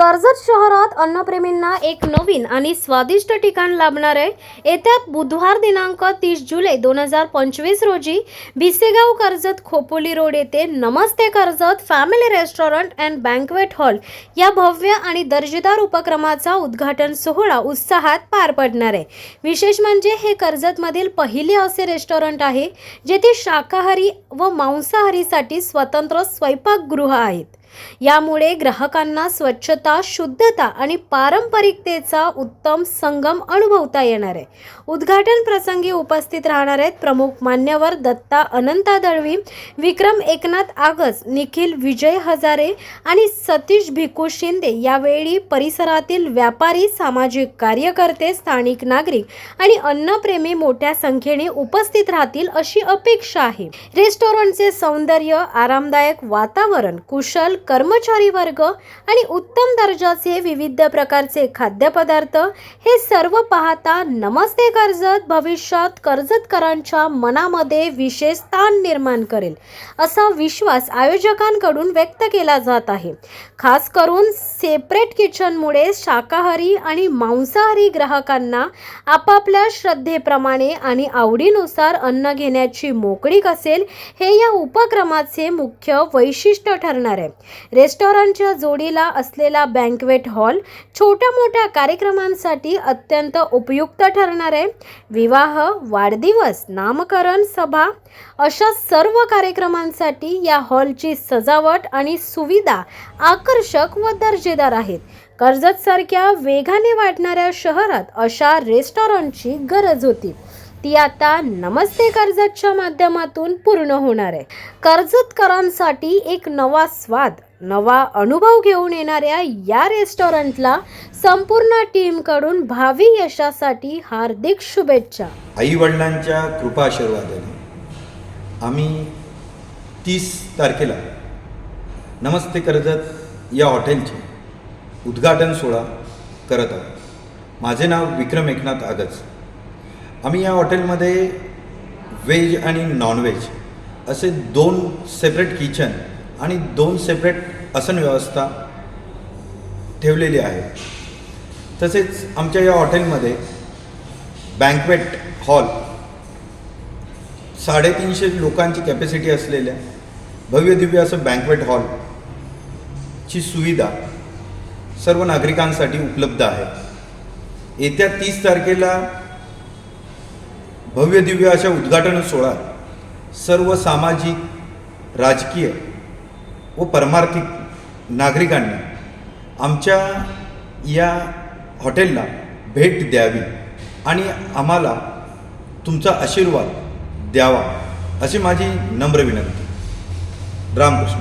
कर्जत शहरात अन्नप्रेमींना एक नवीन आणि स्वादिष्ट ठिकाण लाभणार. आहे येत्या बुधवार दिनांक तीस जुलै दोन हजार पंचवीस रोजी भिसेगाव कर्जत खोपोली रोड येथे Namaste Karjat family restaurant and banquet hall या भव्य आणि दर्जेदार उपक्रमाचा उद्घाटन सोहळा उत्साहात पार पडणार. आहे विशेष म्हणजे हे कर्जतमधील पहिले असे रेस्टॉरंट आहे जेथे शाकाहारी व मांसाहारीसाठी स्वतंत्र स्वयंपाकगृह आहेत. यामुळे ग्राहकांना स्वच्छता शुद्धता आणि पारंपरिकतेचा उत्तम संगम अनुभवता येणार आहे. उद्घाटन प्रसंगी उपस्थित राहणार आहेत प्रमुख मान्यवर दत्ता अनंता दळवी विक्रम एकनाथ आगस निखिल विजय हजारे आणि सतीश भिकू शिंदे. यावेळी परिसरातील व्यापारी सामाजिक कार्यकर्ते स्थानिक नागरिक आणि अन्नप्रेमी मोठ्या संख्येने उपस्थित राहतील अशी अपेक्षा आहे. रेस्टॉरंटचे सौंदर्य आरामदायक वातावरण कुशल कर्मचारी वर्ग आणि उत्तम दर्जाचे विविध प्रकारचे खाद्यपदार्थ हे सर्व पाहता नमस्ते कर्जत भविष्यात कर्जतकरांच्या मनामध्ये विशेष स्थान निर्माण करेल असा विश्वास आयोजकांकडून व्यक्त केला जात आहे. खास करून सेपरेट किचनमुळे शाकाहारी आणि मांसाहारी ग्राहकांना आपापल्या श्रद्धेप्रमाणे आणि आवडीनुसार अन्न घेण्याची मोकळीक असेल हे या उपक्रमाचे मुख्य वैशिष्ट्य ठरणार आहे. रेस्टॉरंटच्या जोडीला असलेला बँकवेट हॉल छोट्या मोठ्या कार्यक्रमांसाठी अत्यंत उपयुक्त ठरणार आहे. विवाह वाढदिवस नामकरण सभा अशा सर्व कार्यक्रमांसाठी या हॉलची सजावट आणि सुविधा आकर्षक व दर्जेदार आहेत. कर्जतसारख्या वेगाने वाढणाऱ्या शहरात अशा रेस्टॉरंटची गरज होती. ती आता नमस्ते कर्जतच्या माध्यमातून पूर्ण होणार आहे. कर्जतकरांसाठी एक नवा स्वाद नवा अनुभव घेऊन येणाऱ्या या रेस्टॉरंटला संपूर्ण टीमकडून भावी यशासाठी हार्दिक शुभेच्छा. आई वडिलांच्या कृपा आशीर्वादाने आम्ही तीस तारखेला नमस्ते कर्जत या हॉटेलचे उद्घाटन सोहळा करत आहोत. माझे नाव विक्रम एकनाथ आगज आम्ही या हॉटेलमध्ये व्हेज आणि नॉनव्हेज असे दोन सेपरेट किचन आणि दोन सेपरेट आसन व्यवस्था ठेवलेली आहे. तसेच आमच्या या हॉटेलमध्ये बँकवेट हॉल साडेतीनशे लोकांची कॅपॅसिटी असलेल्या भव्य दिव्य असं बँकवेट हॉलची सुविधा सर्व नागरिकांसाठी उपलब्ध आहे. येत्या तीस तारखेला भव्य दिव्य अशा उद्घाटन सोहळ्यात सर्व सामाजिक राजकीय व परमार्थिक नागरिकांनी आमच्या या हॉटेलला भेट द्यावी आणि आम्हाला तुमचा आशीर्वाद द्यावा अशी माझी नम्र विनंती. रामकृष्ण.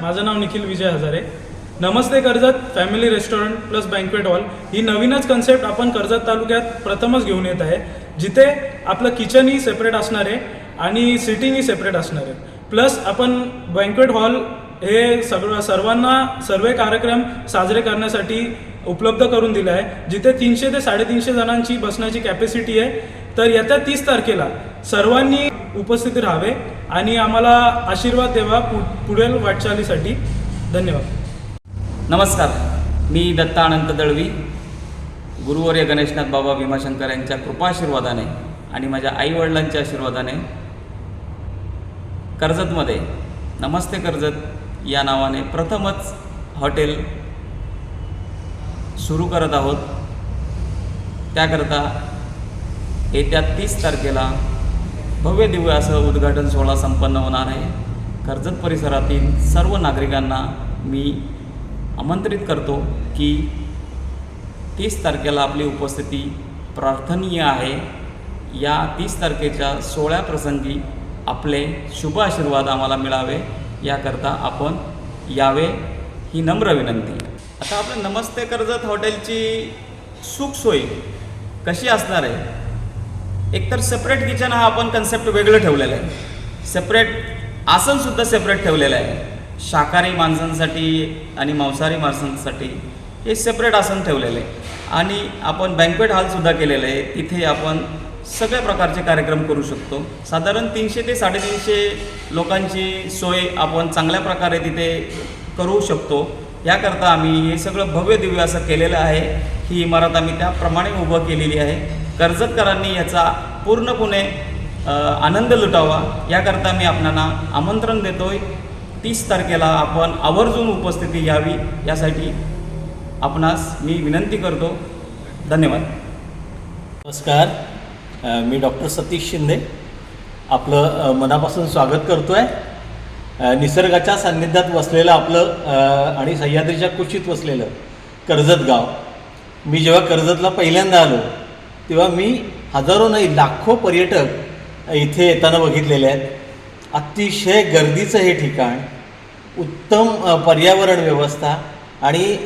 माझं नाव Nikhil Vijay Hajare. Namaste Karjat family restaurant plus banquet hall. ही नवीनच कन्सेप्ट आपण कर्जत तालुक्यात प्रथमच घेऊन येत आहे. जिथे आपलं किचनही सेपरेट असणार आहे आणि सिटिंगही सेपरेट असणार आहे. प्लस आपण बँकवेट हॉल हे सगळं सर्वांना सर्व कार्यक्रम साजरे करण्यासाठी उपलब्ध करून दिलं आहे. जिथे तीनशे ते साडेतीनशे जणांची बसण्याची कॅपॅसिटी आहे. तर येत्या तीस तारखेला सर्वांनी उपस्थित राहावे आणि आम्हाला आशीर्वाद द्यावा पु पुढील वाटचालीसाठी. धन्यवाद. नमस्कार. मी दत्ता अनंत दळवी. गुरुवर्य गणेशनाथ बाबा भीमाशंकर यांच्या कृपाशीर्वादाने आणि माझ्या आईवडिलांच्या आशीर्वादाने कर्जतमध्ये नमस्ते कर्जत या नावाने प्रथमच हॉटेल सुरू करत आहोत. त्याकरता येत्या तीस तारखेला भव्य दिव्य असं उद्घाटन सोहळा संपन्न होणार आहे. कर्जत परिसरातील सर्व नागरिकांना मी आमंत्रित करतो की तीस तारखेला आपली उपस्थिती प्रार्थनीय आहे. या तीस तारखेच्या सोहळ्याप्रसंगी आपले शुभ आशीर्वाद आम्हाला मिळावे. याकरता आपण यावे ही नम्र विनंती. आता आपलं नमस्ते कर्जत हॉटेलची सुखसोय कशी असणार आहे? एकतर सेपरेट किचन हा आपण कन्सेप्ट वेगळं ठेवलेलं आहे. सेपरेट आसनसुद्धा सेपरेट ठेवलेलं आहे. शाकाहारी माणसांसाठी आणि मांसाहारी माणसांसाठी हे सेपरेट आसन ठेवलेलं आहे. आणि आपण बँक्वेट हॉलसुद्धा केलेलं आहे. तिथे आपण सगळ्या प्रकारचे कार्यक्रम करू शकतो. साधारण तीनशे ते साडेतीनशे लोकांची सोय आपण चांगल्या प्रकारे तिथे करू शकतो. याकरता आम्ही हे सगळं भव्य दिव्य असं केलेलं आहे. ही इमारत आम्ही त्याप्रमाणे उभं केलेली आहे. कर्जतकरांनी याचा पूर्णपणे आनंद लुटावा. याकरता मी आपणाला आमंत्रण देतोय. तीस तारखेला आपण आवर्जून उपस्थिती घ्यावी. यासाठी आपणास मी विनंती करतो. धन्यवाद. नमस्कार. मी डॉक्टर सतीश शिंदे. आपलं मनापासून स्वागत करतो आहे निसर्गाच्या सान्निध्यात वसलेलं आपलं आणि सह्याद्रीच्या कुशीत वसलेलं कर्जत गाव. मी जेव्हा कर्जतला पहिल्यांदा आलो तेव्हा मी हजारो नाही लाखो पर्यटक इथे येताना बघितलेले आहेत. अतिशय गर्दीचं हे ठिकाण उत्तम पर्यावरण व्यवस्था आणि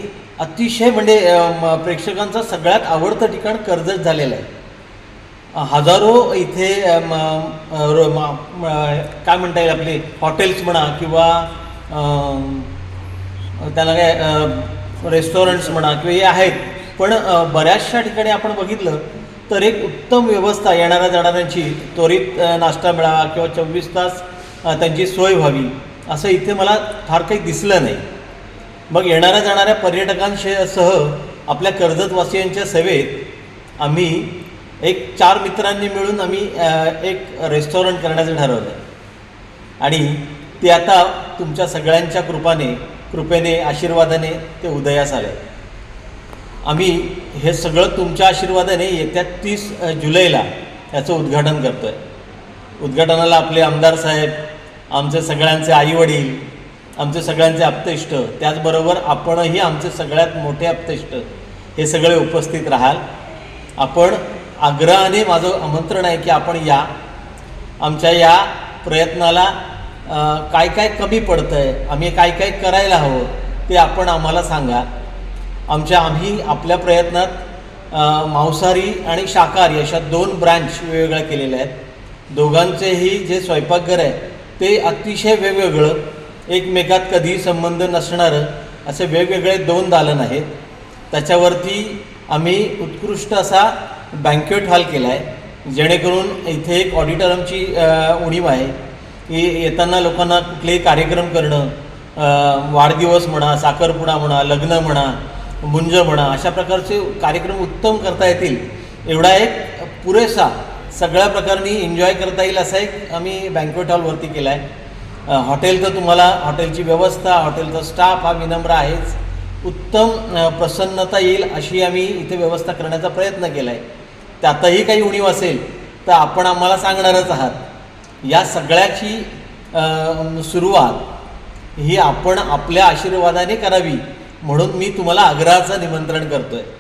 अतिशय म्हणजे म, प्रेक्षकांचं सगळ्यात आवडतं ठिकाण कर्जत झालेलं आहे. हजारो इथे म, रो- काय म्हणता येईल आपले हॉटेल्स म्हणा किंवा त्याला काय रेस्टॉरंट्स म्हणा किंवा हे आहेत. पण बऱ्याचशा ठिकाणी आपण बघितलं तर एक उत्तम व्यवस्था येणाऱ्या जाणाऱ्यांची त्वरित नाश्ता मिळावा किंवा चोवीस तास त्यांची सोय व्हावी असं इथे मला फार काही दिसलं नाही. मग येणाऱ्या जाणाऱ्या पर्यटकांसह सह आपल्या कर्जतवासियांच्या सेवेत आम्ही एक चार मित्रांनी मिळून आम्ही एक रेस्टॉरंट करण्याचं ठरवलं आहे आणि ते आता तुमच्या सगळ्यांच्या कृपाने कृपेने आशीर्वादाने ते उदयास आले. आम्ही हे सगळं तुमच्या आशीर्वादाने येत्या तीस जुलैला याचं उद्घाटन करतो आहे उद्घाटनाला आपले आमदार साहेब आमचे सगळ्यांचे आईवडील आमचे सगळ्यांचे आप्तेष्ट त्याचबरोबर आपणही आमचे सगळ्यात मोठे आप्तेष्ट हे सगळे उपस्थित राहाल. आपण आग्रहाने माझं आमंत्रण आहे की आपण या. आमच्या या प्रयत्नाला काय काय कमी पडतं आहे आम्ही काय काय करायला हवं ते आपण आम्हाला सांगा. आमच्या आम्ही आपल्या प्रयत्नात मांसाहारी आणि शाकाहारी अशा दोन ब्रँच वेगवेगळ्या केलेल्या आहेत. दोघांचेही जे स्वयंपाकघर आहे ते अतिशय वेगवेगळं. एकमेकात कधीही संबंध नसणारं असे वेगवेगळे दोन दालन आहेत. त्याच्यावरती आम्ही उत्कृष्ट असा बँक्वेट हॉल केला आहे जेणेकरून इथे एक ऑडिटोरियमची अ, उणीव आहे. की येताना लोकांना कुठलेही कार्यक्रम करणं वाढदिवस म्हणा साखरपुडा म्हणा लग्न म्हणा मुंज म्हणा अशा प्रकारचे कार्यक्रम उत्तम करता येतील. एवढा एक पुरेसा सगळ्या प्रकारनी एन्जॉय करता येईल असा एक आम्ही बँक्वेट हॉलवरती केला आहे हॉटेलचं तुम्हाला हॉटेलची व्यवस्था हॉटेलचा स्टाफ हा विनम्र आहेच. उत्तम प्रसन्नता येईल अशी आम्ही इथे व्यवस्था करण्याचा प्रयत्न केला आहे त्यातही काही उणीव असेल तर आपण आम्हाला सांगणारच आहात. या सगळ्याची सुरुवात ही आपण आपल्या आशीर्वादाने करावी म्हणून मी तुम्हाला आग्रहाचं निमंत्रण करतो आहे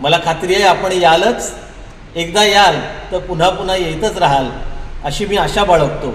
मला खात्री आहे आपण यालच. एकदा याल तर पुन्हा पुन्हा येतच राहाल अशी मी आशा बाळगतो.